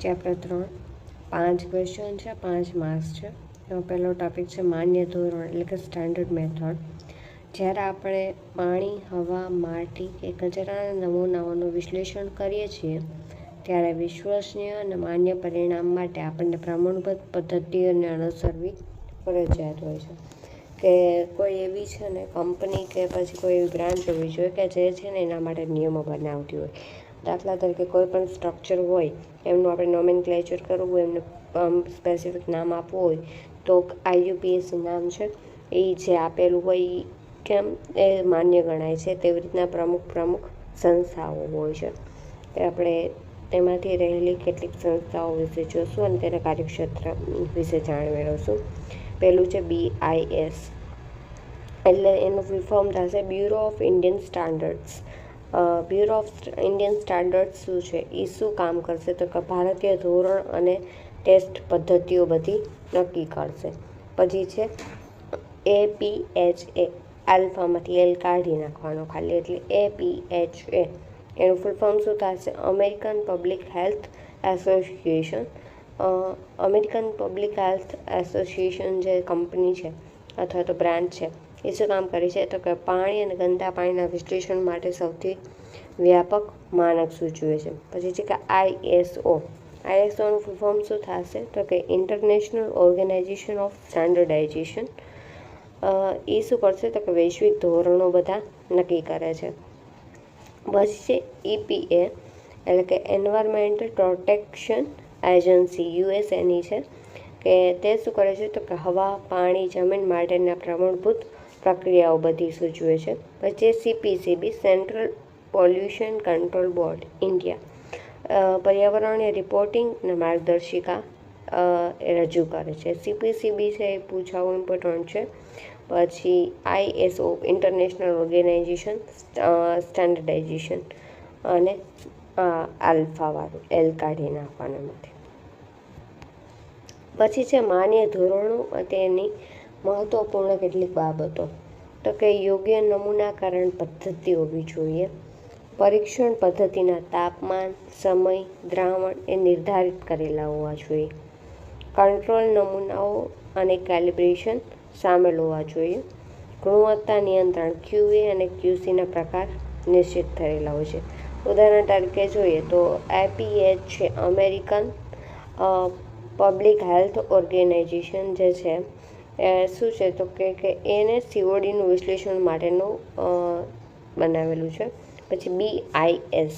Chapter ત્રણ પાંચ question છે, પાંચ માર્ક્સ છે. એમાં પહેલો ટોપિક છે, માન્ય ધોરણ, એટલે કે સ્ટાન્ડર્ડ મેથડ જ્યારે આપણે પાણી, હવા, માટી કે કચરાના નમૂનાઓનું વિશ્લેષણ કરીએ છીએ, ત્યારે વિશ્વસનીય અને માન્ય પરિણામ માટે આપણને પ્રમાણભૂત પદ્ધતિઓને અનુસરવી ફરજિયાત હોય છે. કે કોઈ એવી છે ને કંપની કે પછી કોઈ એવી બ્રાન્ચ હોવી જોઈએ કે જે છે ને એના માટે નિયમો બનાવતી હોય. દાખલા તરીકે કોઈ પણ સ્ટ્રક્ચર હોય, એમનું આપણે નોમેન ક્લેચર કરવું હોય, એમને સ્પેસિફિક નામ આપવું હોય, તો આઈયુપીએસસી નામ છે. એ જે આપેલું હોય કેમ? એ માન્ય ગણાય છે. તેવી રીતના પ્રમુખ પ્રમુખ સંસ્થાઓ હોય છે. એ આપણે તેમાંથી રહેલી કેટલીક સંસ્થાઓ વિશે જોશું અને તેના કાર્યક્ષેત્ર વિશે જાણ મેળવશું પહેલું છે બીઆઈએસ એટલે એનું ફૂલ ફોર્મ થશે bureau of Indian standards bureau of Indian standard શું છે? એ શું કામ કરશે? તો કે ભારતીય ધોરણ અને ટેસ્ટ પદ્ધતિઓ બધી નક્કી કરશે. પછી છે એ પી એચ એ આલ્ફામાંથી એલ કાઢી નાખવાનો ખાલી. એટલે એ પી એચ એ એનું ફૂલ ફોર્મ શું થશે? American public health association American public health association જે કંપની છે, અથવા તો બ્રાન્ચ છે એ શું કામ કરે છે, તો કે પાણી અને ગંદા પાણીના વિશ્લેષણ માટે સૌથી વ્યાપક માનક સૂચવે છે. પછી છે કે આઈએસઓ આઈએસઓનું ફૂલ ફોર્મ શું થશે? તો કે ઇન્ટરનેશનલ ઓર્ગેનાઇઝેશન ઓફ સ્ટાન્ડર્ડાઇઝેશન એ શું કરશે? તો કે વૈશ્વિક ધોરણો બધા નક્કી કરે છે. પછી છે ઈપીએ એટલે કે એન્વાયરમેન્ટલ પ્રોટેક્શન એજન્સી યુએસએની છે, કે તે શું કરે છે? તો કે હવા, પાણી, જમીન માટેના પ્રમાણભૂત પ્રક્રિયાઓ બધી સૂચવે છે. પછી CPCB central pollution control board India પર્યાવરણીય રિપોર્ટિંગ અને માર્ગદર્શિકા એ રજૂ કરે છે. સીપીસીબી છે એ પૂછાવું ઇમ્પોર્ટન્ટ છે. પછી આઈએસઓ ઇન્ટરનેશનલ ઓર્ગેનાઇઝેશન સ્ટાન્ડર્ડાઇઝેશન અને આલ્ફાવાળું એલ કાઢી નાખવાના માટે. પછી છે માન્ય ધોરણો તેની મહત્ત્વપૂર્ણ કેટલીક બાબતો. તો કે યોગ્ય નમૂનાકરણ પદ્ધતિ હોવી જોઈએ. પરીક્ષણ પદ્ધતિના તાપમાન, સમય, દ્રાવણ એ નિર્ધારિત કરેલા હોવા જોઈએ. કંટ્રોલ નમૂનાઓ અને કેલિબ્રેશન સામેલ હોવા જોઈએ. ગુણવત્તા નિયંત્રણ, ક્યુએ અને ક્યુસીના પ્રકાર નિશ્ચિત થયેલા હોય છે. ઉદાહરણ તરીકે જોઈએ તો એપીએચ છે અમેરિકન પબ્લિક હેલ્થ ઓર્ગેનાઇઝેશન જે છે શું છે તો કે કે એને સીઓડીનું વિશ્લેષણ માટેનું બનાવેલું છે. પછી બી આઈ એસ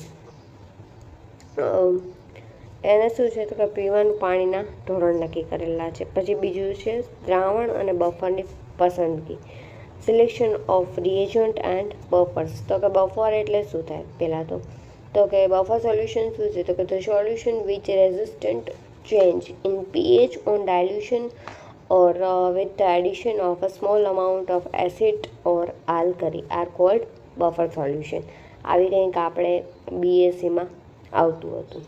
એને શું છે તો કે પીવાનું પાણીના ધોરણ નક્કી કરેલા છે. પછી બીજું છે દ્રાવણ અને બફરની પસંદગી. Selection of reagent and buffers. તો કે બફર એટલે શું થાય? પહેલાં તો તો કે બફર સોલ્યુશન શું છે? તો કે the solution which resistant change in pH on dilution or uh, with the addition of a small amount of acid or alkali are called buffer solution. આવી કંઈક આપણે બીએસસીમાં આવતું હતું.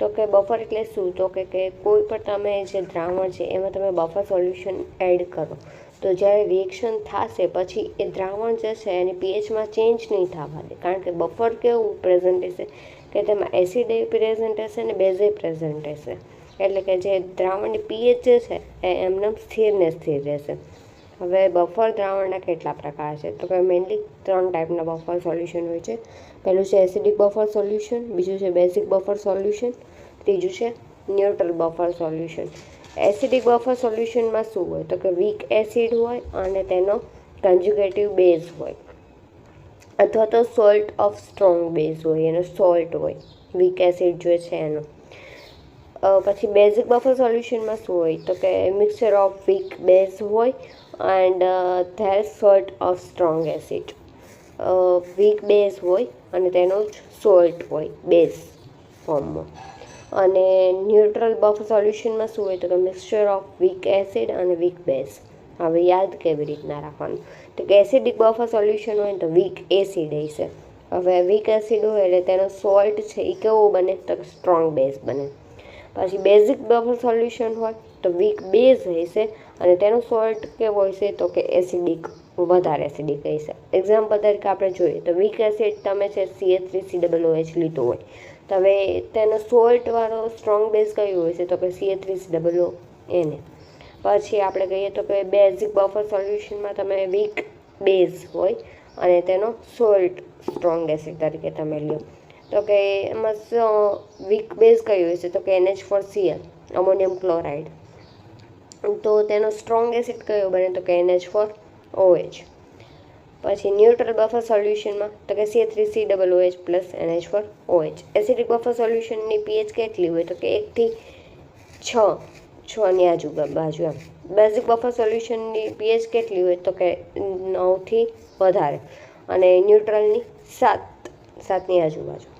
તો કે બફર એટલે શું? તો કે કે કોઈ પણ તમે જે દ્રાવણ છે એમાં તમે બફર સોલ્યુશન એડ કરો. તો જ્યારે રિએક્શન થશે પછી એ દ્રાવણ જે છે એની પીએચમાં ચેન્જ નહીં થવા દે કારણ કે બફર કેવું પ્રેઝન્ટ હશે કે તેમાં એસિડ પ્રેઝન્ટ હશે અને બેઝે પ્રેઝન્ટ હશે એટલે કે જે દ્રાવણની પીએચ છે, એ એમને સ્થિર ને સ્થિર રહેશે. હવે બફર દ્રાવણના કેટલા પ્રકાર છે? તો કે મેઇનલી ત્રણ ટાઈપના બફર સોલ્યુશન હોય છે. પહેલું છે એસિડિક બફર સોલ્યુશન બીજું છે બેઝિક બફર સોલ્યુશન ત્રીજું છે neutral buffer solution acidic buffer સોલ્યુશનમાં શું હોય? તો કે વીક એસિડ હોય અને તેનો કન્જ્યુગેટિવ બેઝ હોય. અથવા તો સોલ્ટ ઓફ સ્ટ્રોંગ બેઝ હોય, એનો સોલ્ટ હોય. વીક એસિડ જે છે એનો. પછી બેઝિક બફર સોલ્યુશનમાં શું હોય? તો કે મિક્સચર ઓફ વીક બેઝ હોય and their salt of strong acid weak base હોય અને તેનો જ સોલ્ટ હોય બેઝ ફોર્મમાં અને ન્યુટ્રલ બફર સોલ્યુશનમાં શું હોય? તો કે મિક્સચર ઓફ વીક એસિડ અને વીક બેઝ હવે યાદ કેવી રીતના રાખવાનું? તો કે એસિડિક બફર સોલ્યુશન હોય તો વીક એસિડ હશે હવે વીક એસિડ હોય એટલે તેનો સોલ્ટ છે એ કેવો બને? તો સ્ટ્રોંગ બેઝ બને. પછી બેઝિક બફર સોલ્યુશન હોય તો વીક બેઝ હશે અને તેનું સોલ્ટ કેવો હશે તો કે એસિડિક વધારે એસિડિક હશે એક્ઝામ્પલ તરીકે આપણે જોઈએ તો વીક એસિડ તમે છે CA three C double OH H લીધો હોય. હવે તેનો સોલ્ટવાળો સ્ટ્રોંગ બેઝ કયો હોય છે તો કે CA three C double O એને પછી આપણે કહીએ તો કે બેઝિક બફર સોલ્યુશનમાં તમે વીક બેઝ હોય અને તેનો સોલ્ટ સ્ટ્રોંગ એસિડ તરીકે તમે લ્યો. તો કે એમાં વીક બેઝ કયું છે? તો કે NH four CL ammonium chloride તો તેનો સ્ટ્રોંગ એસિડ કયો બને? તો કે એનએચ ફોર ઓએચ પછી ન્યુટ્રલ બફર સોલ્યુશનમાં તો કે C three C double OH plus NH four OH acidic buffer સોલ્યુશનની પીએચ કેટલી હોય? તો કે એકથી છ છની આજુબાજુ એમ. બેઝિક બફર સોલ્યુશનની પીએચ કેટલી હોય? તો કે નવથી વધારે. અને ન્યુટ્રલની સાત, સાતની આજુબાજુ.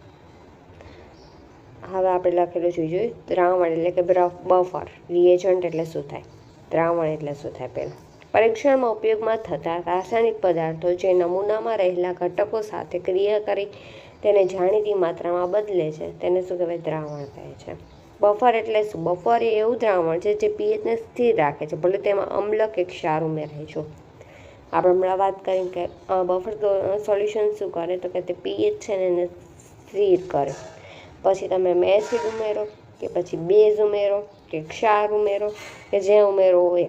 હવે આપણે લખેલું છે જોઈએ દ્રાવણ એટલે કે બફર. રિએજન્ટ એટલે શું થાય? દ્રાવણ એટલે શું થાય પહેલાં? પરીક્ષણમાં ઉપયોગમાં થતા રાસાયણિક પદાર્થો જે નમૂનામાં રહેલા ઘટકો સાથે ક્રિયા કરી, તેને જાણીતી માત્રામાં બદલે છે. તેને શું કહેવાય? દ્રાવણ કહે છે. બફર એટલે શું? બફર એ એવું દ્રાવણ છે જે પીએચને સ્થિર રાખે છે, ભલે તેમાં અમ્લ કે ક્ષાર ઉમેરાય છો. આપણે હમણાં વાત કરી કે બફર સોલ્યુશન શું કરે? તો કે તે પીએચ છે ને એને સ્થિર કરે. પછી તમે મેસિડ ઉમેરો, કે પછી બેઝ ઉમેરો, કે ક્ષાર ઉમેરો, કે જે ઉમેરો હોય,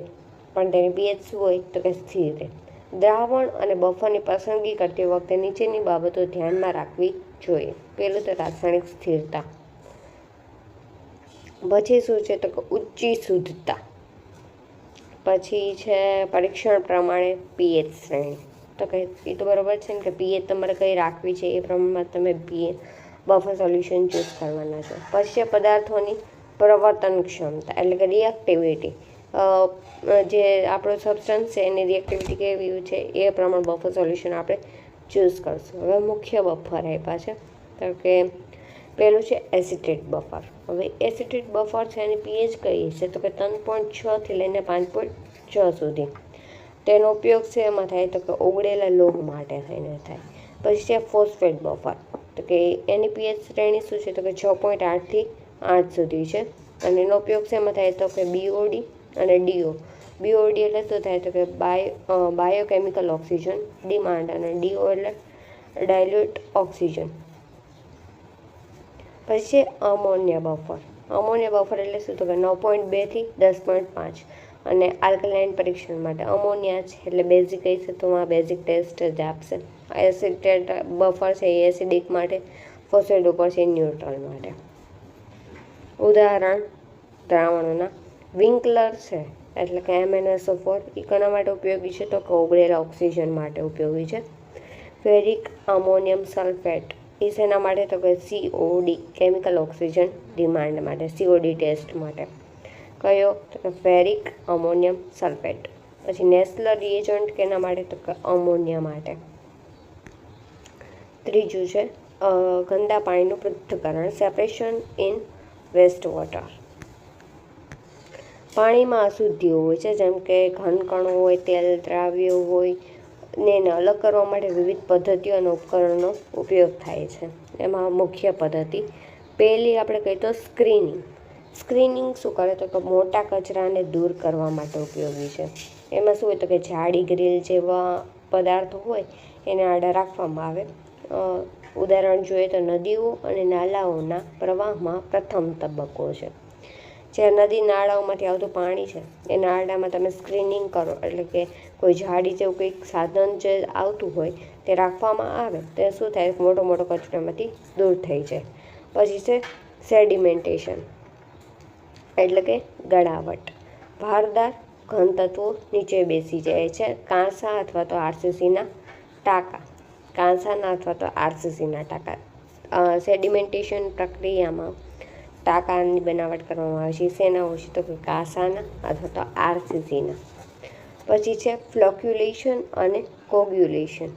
પણ તેની પીએચ શું હોય તો કે સ્થિર રહે. દ્રાવણ અને બફરની પસંદગી કરતી વખતે નીચેની બાબતો ધ્યાનમાં રાખવી જોઈએ. પહેલું તો રાસાયણિક સ્થિરતા. પછી શું છે તો કે ઊંચી શુદ્ધતા. પછી છે પરીક્ષણ પ્રમાણે પીએચ શ્રેણી. તો કે એ તો બરાબર છે ને કે પીએચ તમારે કઈ રાખવી છે એ પ્રમાણમાં તમે પીએચ બફર સોલ્યુશન ચૂઝ કરવાના છે. પછી પદાર્થોની પ્રવર્તન ક્ષમતા એટલે કે રિએક્ટિવિટી જે આપણો સબસ્ટન્સ છે એની રિએક્ટિવિટી કેવી છે એ પ્રમાણે બફર સોલ્યુશન આપણે ચૂઝ કરશું. હવે મુખ્ય બફર આપ્યા છે. તો કે પહેલું છે એસિટેટ બફર. હવે એસિટેટ બફર છે એની પીએચ કહીએ છે? તો કે ત્રણ પોઈન્ટ છથી લઈને પાંચ પોઈન્ટ છ સુધી. તેનો ઉપયોગ છે એમાં થાય? તો કે ઓગળેલા લોગ માટે થઈને થાય. પછી છે ફોસ્ફેટ બફર. તો કે એની પીએચ શ્રેણી શું છે? તો કે છ પોઈન્ટ આઠથી આઠ સુધી છે. અને એનો ઉપયોગ શેમાં થાય? તો કે બીઓડી અને ડીઓ બીઓડી એટલે શું થાય? તો કે બાયો બાયોકેમિકલ ઓક્સિજન, ડિમાન્ડ અને ડીઓ એટલે ડાયલ્યુટ ઓક્સિજન. પછી છે અમોનિયા બફર. અમોનિયા બફર એટલે શું? તો કે નવ પોઈન્ટ બેથી દસ પોઈન્ટ પાંચ. અને આલ્કલાઇન પરીક્ષણ માટે. અમોનિયા છે એટલે બેઝિક છે તો આ બેઝિક ટેસ્ટ જ આપશે. એસિડ બફર છે એસિડિક માટે ફોસ્ફેટ ઉપર છે ન્યુટ્રલ માટે. ઉદાહરણ, દ્રાવણોના. વિંકલર છે એટલે કે એમએનએસઓ ફોર એ કોના માટે ઉપયોગી છે? તો કે ઓગળેલા ઓક્સિજન માટે ઉપયોગી છે. ફેરિક અમોનિયમ સલ્ફેટ એ શેના માટે? તો કે સીઓડી કેમિકલ ઓક્સિજન ડિમાન્ડ માટે સીઓડી ટેસ્ટ માટે. કયો તો કે ફેરિક અમોનિયમ સલ્ફેટ? પછી નેસલર રિએજન્ટ કેના માટે? તો કે અમોનિયા માટે. ત્રીજું છે ગંદા પાણીનું પૃથ્થકરણ સેપરેશન ઇન વેસ્ટ વોટર. પાણીમાં અશુદ્ધિઓ હોય છે, જેમ કે ઘનકણો હોય, તેલ, દ્રાવ્યો હોય, ને એને અલગ કરવા માટે વિવિધ પદ્ધતિઓ અને ઉપકરણનો ઉપયોગ થાય છે. એમાં મુખ્ય પદ્ધતિ પહેલી આપણે કહીએ તો સ્ક્રીનિંગ. સ્ક્રીનિંગ શું કરે તો કે મોટા કચરાને દૂર કરવા માટે ઉપયોગી છે. એમાં શું હોય તો કે જાડી ગ્રીલ જેવા પદાર્થો હોય એને આડા રાખવામાં આવે. ઉદાહરણ જોઈએ તો નદીઓ અને નાલાઓના પ્રવાહમાં પ્રથમ તબક્કો છે. જે નદી નાળાઓમાંથી આવતું પાણી છે, એ નાળામાં તમે સ્ક્રીનિંગ કરો, એટલે કે કોઈ ઝાડી જેવું કંઈક સાધન જે આવતું હોય તે રાખવામાં આવે, તો શું થાય? મોટો મોટો કચરામાંથી દૂર થઈ જાય. પછી છે સેડિમેન્ટેશન એટલે કે ગળાવટ. ભારદાર ઘન તત્વો નીચે બેસી જાય છે. કાંસા અથવા તો આરસીસીના ટાંકા. કાંસાના અથવા તો આરસીસીના ટાંકા. સેડિમેન્ટેશન પ્રક્રિયામાં ટાંકાની બનાવટ કરવામાં આવે છે. શેના હોય છે તો કે કાંસાના અથવા તો આરસીસીના. પછી છે ફ્લોક્યુલેશન અને કોગ્યુલેશન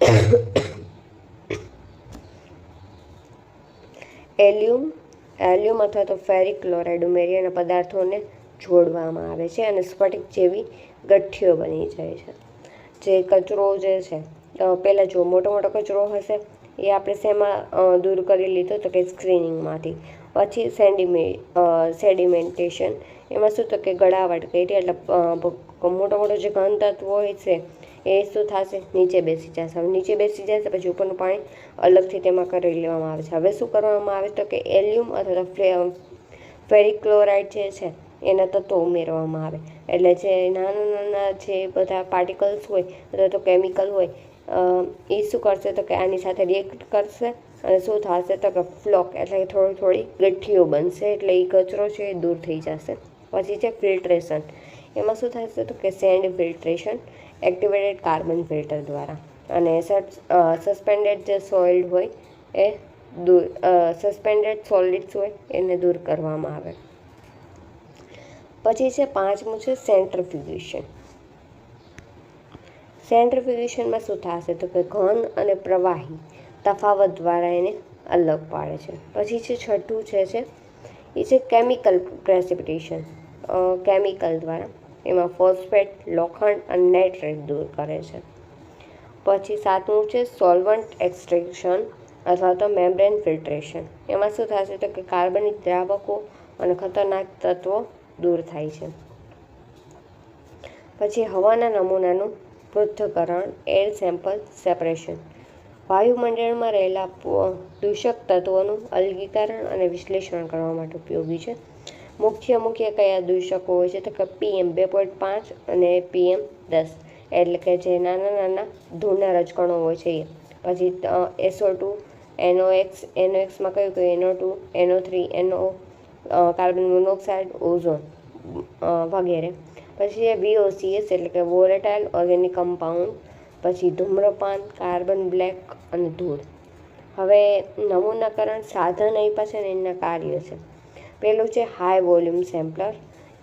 એલ્યુમ એલ્યુમ અથવા તો ફેરિક ક્લોરાઇડ ઉમેરી અને પદાર્થોને જોડવામાં આવે છે અને સ્ફટિક જેવી ગઠ્ઠીઓ બની જાય છે. જે કચરો જે છે પહેલાં જો મોટો મોટો કચરો હશે, એ આપણે શેમાં દૂર કરી લીધો તો કે સ્ક્રીનિંગમાંથી. પછી સેન્ડીમે સેડિમેન્ટેશન, એમાં શું તો કે ગળાવટ કરી એટલે મોટો મોટો જે ઘન તત્વો હોય છે એ શું થશે? નીચે બેસી જશે. હવે નીચે બેસી જશે, પછી ઉપરનું પાણી અલગથી તેમાં કરી લેવામાં આવે છે. હવે શું કરવામાં આવે? તો કે એલ્યુમ અથવા તો ફેરિક ક્લોરાઇડ જે છે, એના તત્વો ઉમેરવામાં આવે. એટલે જે નાના નાના જે બધા પાર્ટિકલ્સ હોય, અથવા તો કેમિકલ હોય એ શું કરશે? તો કે આની સાથે રિએક્ટ કરશે અને શું થશે? તો કે ફ્લોક. એટલે કે થોડી થોડી ગઠ્ઠીઓ બનશે, એટલે એ કચરો છે એ દૂર થઈ જશે. પછી છે ફિલ્ટ્રેશન. એમાં શું થશે? તો કે sand filtration. Activated carbon filter દ્વારા. અને સસ્પેન્ડેડ જે સોઇલ્ડ હોય એ દૂર સસ્પેન્ડેડ સોલિડ્સ હોય એને દૂર કરવામાં આવે. પછી છે પાંચમું છે સેન્ટ્રીફ્યુગેશન સેન્ટ્રીફ્યુગેશનમાં શું થશે? તો કે ઘન અને પ્રવાહી તફાવત દ્વારા એને અલગ પાડે છે. પછી છે છઠ્ઠું છે છે, એ છે કેમિકલ પ્રેસિપિટેશન કેમિકલ દ્વારા. એમાં ફોસ્ફેટ, લોખંડ અને નાઇટ્રેટ દૂર કરે છે. પછી સાતમું છે સોલ્વન્ટ એક્સટ્રેક્શન અથવા તો મેમ્બ્રેન ફિલ્ટ્રેશન. એમાં શું થશે તો કે કાર્બનિક દ્રાવકો અને ખતરનાક તત્વો દૂર થાય છે. પછી હવાના નમૂનાનું પૃથ્થકરણ, એર સેમ્પલ, સેપરેશન. વાયુમંડળમાં રહેલા દૂષક તત્વોનું અલગીકરણ અને વિશ્લેષણ કરવા માટે ઉપયોગી છે. મુખ્ય મુખ્ય કયા દૂષકો હોય છે? તો કે પીએમ બે પોઈન્ટ પાંચ અને પીએમ દસ. એટલે કે જે નાના નાના ધૂળના રજકણો હોય છે એ. પછી એસઓ ટુ એનો એક્સ એનો એક્સમાં કયું કયું? એનો ટુ એનો થ્રી એનો કાર્બન મોનોક્સાઇડ, ઓઝોન વગેરે. પછી એ વીઓસીએસ એટલે કે વોલેટાઇલ ઓર્ગેનિક કમ્પાઉન્ડ. પછી ધૂમ્રપાન, કાર્બન બ્લેક અને ધૂળ. હવે નમૂનાકરણ સાધન આપ્યા છે ને એના કાર્ય છે. પેલું છે હાઈ વોલ્યુમ સેમ્પલર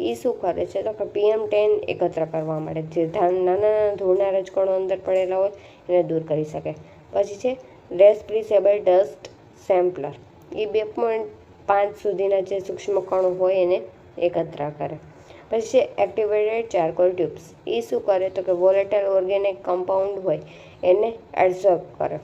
એ શું કરે છે? તો કે પીએમ ટેન એકત્ર કરવા માટે જે નાના નાના ધૂળના રજકણો અંદર પડેલા હોય એને દૂર કરી શકે. પછી છે રેસ્પ્રિસેબલ ડસ્ટ સેમ્પલર એ બે પોઈન્ટ પાંચ સુધીના જે સૂક્ષ્મ કણો હોય એને એકત્ર કરે. પછી છે એક્ટિવેટેડ ચારકોલ ટ્યુબ્સ એ શું કરે? તો કે વોલેટાઇલ ઓર્ગેનિક કમ્પાઉન્ડ હોય એને એબ્ઝોર્બ કરે.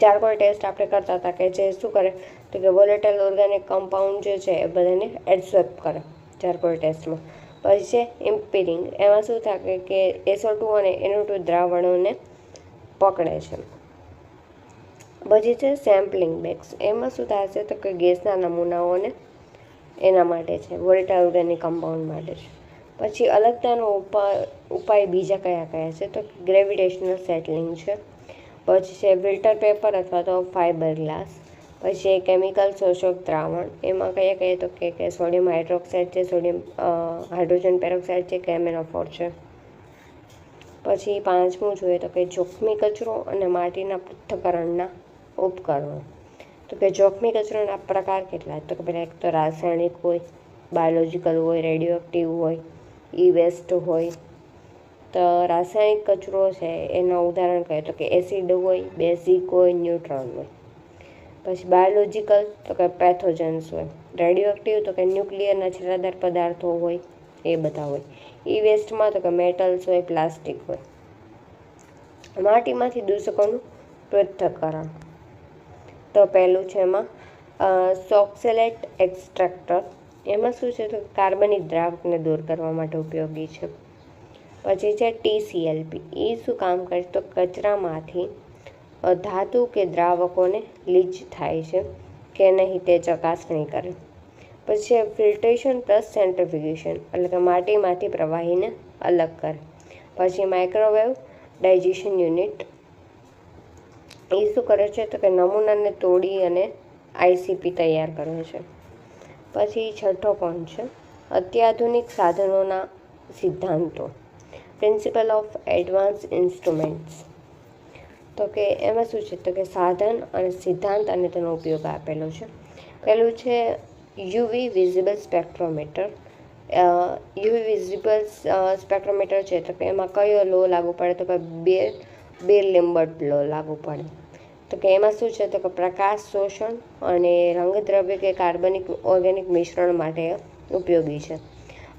ચારકોલ ટેસ્ટ આપણે કરતા હતા કે જે શું કરે? તો કે વોલેટાઇલ ઓર્ગેનિક કમ્પાઉન્ડ જે છે એ બધાને એબ્ઝોર્બ કરે ચારકોલ ટેસ્ટમાં પછી છે ઇમ્પિરિંગ એમાં શું થાય કે એસો ટુ અને એનો ટુ દ્રાવણોને પકડે છે. પછી છે સેમ્પલિંગ બેગ્સ એમાં શું છે તો કે ગેસના નમૂનાઓને એના માટે છે વોલેટાઇલ ઓર્ગેનિક કમ્પાઉન્ડ માટે છે. પછી અલગતાનો ઉપાય ઉપાય બીજા કયા કયા છે તો ગ્રેવિટેશનલ સેટલિંગ છે. પછી છે ફિલ્ટર પેપર અથવા તો ફાઇબર ગ્લાસ પછી કેમિકલ શોષક દ્રાવણ. એમાં કયા કહીએ તો કે કે સોડિયમ હાઇડ્રોક્સાઇડ છે, સોડિયમ હાઇડ્રોજન પેરોક્સાઇડ છે, કેમેનોફોર છે. પછી પાંચમું જોઈએ તો કે જોખમી કચરો અને માટીના પૃથ્થકરણના ઉપકરણો. તો કે જોખમી કચરાના પ્રકાર કેટલા? તો કે પહેલાં એક તો રાસાયણિક હોય, બાયોલોજિકલ હોય રેડિયો એક્ટિવ હોય, ઈ વેસ્ટ હોય. તો રાસાયણિક કચરો છે, એના ઉદાહરણ કહે તો કે એસિડ હોય, બેઝિક હોય, ન્યુટ્રોન હોય. પછી બાયોલોજિકલ તો કે પેથોજન્સ હોય. રેડિયો એક્ટિવ તો કે ન્યુક્લિયરના છેડાદાર પદાર્થો હોય, એ બધા હોય. ઈ વેસ્ટમાં તો કે મેટલ્સ હોય પ્લાસ્ટિક હોય. માટીમાંથી દૂષકોનું પૃથ્થકરણ. તો પહેલું છે એમાં સોક્સેલેટ એક્સ્ટ્રેક્ટર. એમાં શું છે તો કાર્બનિક દ્રાવકને દૂર કરવા માટે ઉપયોગી છે. પછી છે ટીસીએલપી એ શું કામ કરે તો કચરામાંથી ધાતુ કે દ્રાવકોને લીચ થાય છે કે નહીં તે ચકાસણી કરે. પછી ફિલ્ટ્રેશન પ્લસ સેન્ટ્રિફ્યુગેશન, એટલે કે માટીમાંથી પ્રવાહીને અલગ કરે. પછી માઇક્રોવેવ ડાયજેશન યુનિટ. એ શું કરે છે તો કે નમૂનાને તોડી અને આઈસીપી તૈયાર કરે છે. પછી છઠ્ઠો પોઈન્ટ છે, અત્યાધુનિક સાધનોના સિદ્ધાંતો. Principle of advance instruments. તો કે એમાં શું છે? તો કે સાધન અને સિદ્ધાંત અને તેનો ઉપયોગ આપેલો છે. પહેલું છે UV visible spectrometer. UV visible spectrometer છે તો કે એમાં કયો લો લાગુ પડે? તો કે બે બે લેમ્બર્ટ લો લાગુ પડે. તો કે એમાં શું છે? તો કે પ્રકાશ શોષણ અને રંગદ્રવ્ય કે કાર્બનિક ઓર્ગેનિક મિશ્રણ માટે ઉપયોગી છે.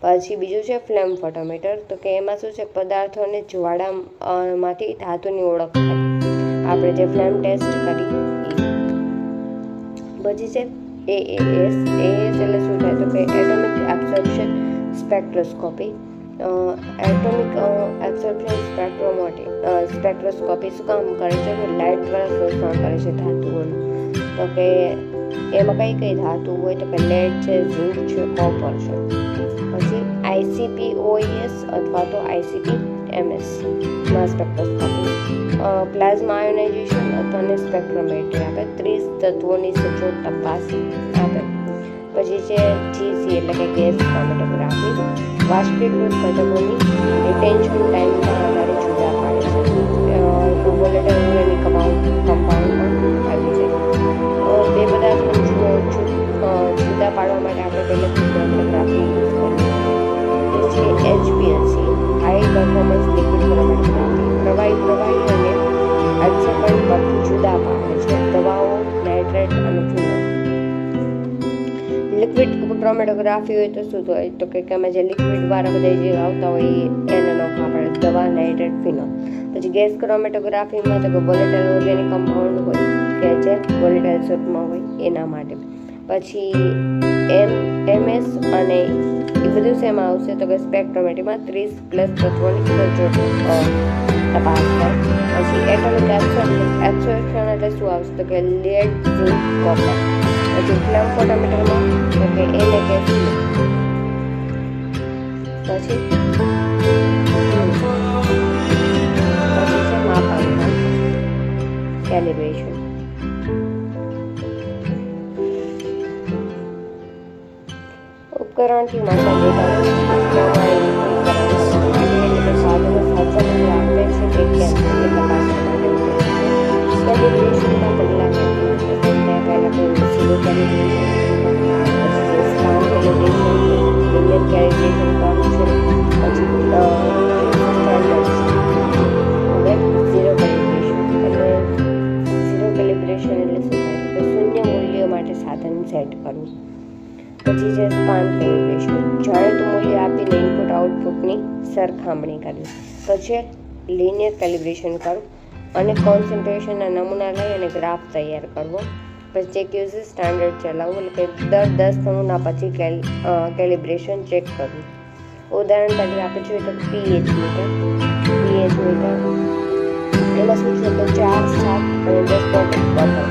પછી બીજું છે ફ્લેમ ફોટોમીટર. તો કે એમાં શું છે? પદાર્થોને જ્વાળામાંથી ધાતુની ઓળખ થાય. આપણે જે ફ્લેમ ટેસ્ટ કરી પછી છે એએએસ એએસ એટલે શું થાય? તો કે atomic absorption spectroscopy atomic absorption spectrometry spectroscopy શું કામ કરે છે? કે લાઇટ દ્વારા શોષણ કરે છે ધાતુઓનું. તો કે એમાં કઈ કઈ ધાતુ હોય? તો કે લેડ છે ઝિંક છે કોપર છે. પછી આઈસીપી ઓઈએસ અથવા તો આઈસીપી એમએસમાં સ્પેક્ટ્રોસ્કોપી પ્લાઝ્મા આયોનાઇઝેશન અથવા ને સ્પેક્ટ્રોમેટ્રી આપે ત્રીસ તત્વોની સચોટ તપાસ આપે. પછી છે જીસી એટલે કે ગેસ ક્રોમેટોગ્રાફી વાષ્પીકૃત ઘટકોની રિટેન્શન પર આધારે જુદા પાડે છે. વોલેટાઇલ ઓર્ગેનિક કમ્પાઉન્ડ કમ્પાઉન્ડમાં આવી જાય. બે જુદા પાડવા માટે આપણે પહેલાં ક્રોમેટોગ્રાફી યુઝ કરીએ. પછી HPLC high performance liquid chromatography પ્રવાહી પ્રવાહી અને એબ્સોર્બન્ટ પરથી જુદા પાડે છે દવાઓ, નાઇટ્રેટ અને ફિનોલ લિક્વિડ ક્રોમેટોગ્રાફી હોય તો શું હોય તો કે અમે જે લિક્વિડ વાળા બધા જે આવતા હોય એને ન આપણે દવા, નાઇટ્રેટ ફિનોલ પછી ગેસ ક્રોમેટોગ્રાફીમાં તો કે વોલેટાઇલ ઓર્ગેનિક કમ્પાઉન્ડ હોય, કે જે વોલેટાઇલ સ્વરૂપમાં હોય, એના માટે. પછી એમ એમએસ અને એ બધું શેમાં આવશે. તો કે સ્પેક્ટ્રોમેટ્રીમાં ત્રીસ પ્લસ તત્વોની તપાસ થાય. પછી એટોમિક એબ્સોર્પ્શન એટલે શું આવશે? તો કે લેડ ઝીંક કોપર પછી ફ્લેમ ફોટોમીટરમાં તો કે એને કે પછી પછી છે માપાંકન કેલિબ્રેશન માટે સાધન સેટ કરવું પછી છે સ્પાન કેલિબ્રેશન જાણીતું મૂલ્ય આપીને ઇનપુટ આઉટપુટની સરખામણી કરવી પછી લિનિયર કેલિબ્રેશન કરવું અને કોન્સન્ટ્રેશનના નમૂના લઈ અને ગ્રાફ તૈયાર કરવો. પછી ચેક યુઝ સ્ટાન્ડર્ડ ચલાવવું એટલે કે દર દસ નમૂના પછી કેલિબ્રેશન ચેક કરવું. ઉદાહરણ તરીકે આપણે જોઈએ તો પીએચ મીટર પીએચ મીટર એમાં શું છે તો ચાર, સાત અને દસ પોઈન્ટ બફર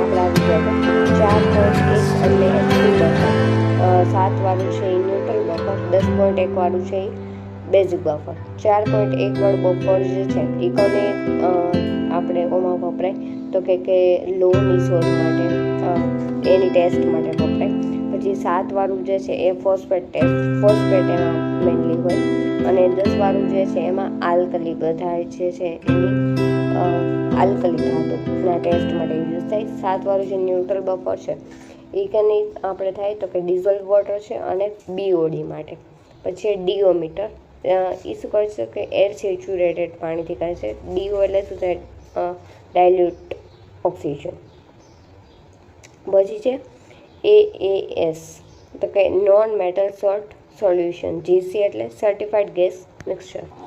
આપણે આવી ગયા ચાર પોઈન્ટ એક એટલે સાત વાળું છે એ ન્યુટ્રલ બફર દસ પોઈન્ટ એક વાળું છે એ બેઝિક બફર ચાર પોઈન્ટ એક વાળું બફર જે છે, એ કોને આપણે ઓમાં વપરાય? તો કે કે લોની શોધ માટે એની ટેસ્ટ માટે વપરાય. પછી સાત વાળું જે છે એ ફોસ્ફેટ ફોસ્ફેટ એમાં મેનલી હોય અને દસ વાળું જે છે એમાં આલ્કલી બધાય જે છે એની આલ્કલી ધાતુના ટેસ્ટ માટે યુઝ થાય. સાત વાળું જે ન્યુટ્રલ બફર છે એ કની આપણે થાય તો કે ડિઝોલ્વ વોટર છે અને બીઓડી માટે. પછી ડીઓમીટર એ શું કરે છે કે એર સેચ્યુરેટેડ પાણીથી કરે છે. ડીઓ એટલે શું થાય? ડાયલ્યુટ ઓક્સિજન પછી છે એ એસ તો કે non metal salt solution GC એટલે સર્ટિફાઈડ ગેસ મિક્સચર